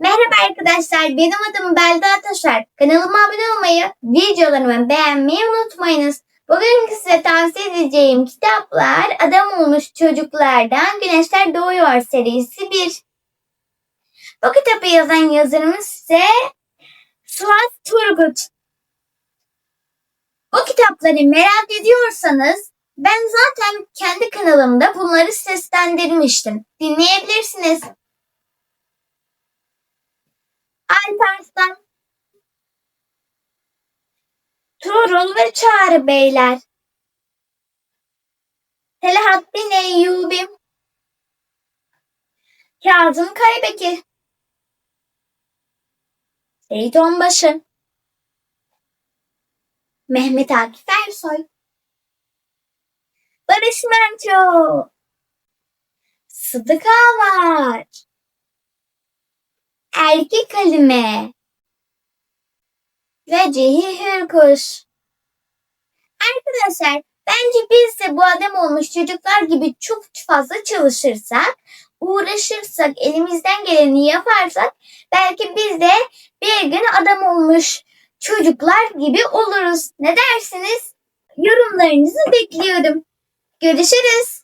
Merhaba arkadaşlar, benim adım Belda Taşar. Kanalıma abone olmayı, videolarımı beğenmeyi unutmayınız. Bugün size tavsiye edeceğim kitaplar Adam Olmuş Çocuklardan Güneşler Doğuyor serisi 1. Bu kitabı yazan yazarımız ise Suat Turgut. Bu kitapları merak ediyorsanız ben zaten kendi kanalımda bunları seslendirmiştim. Dinleyebilirsiniz. Alparslan, Tuğrul ve Çağrı Beyler, Selahattin Eyyubi, Kazım Karabekir, Seyit Onbaşı, Mehmet Akif Ersoy, Barış Manço, Sıdık Ağaç, Erkek Halime ve Cehi Hürkuş. Arkadaşlar bence biz de bu adam olmuş çocuklar gibi çok fazla çalışırsak, uğraşırsak, elimizden geleni yaparsak belki biz de bir gün adam olmuş çocuklar gibi oluruz. Ne dersiniz? Yorumlarınızı bekliyorum. Görüşürüz.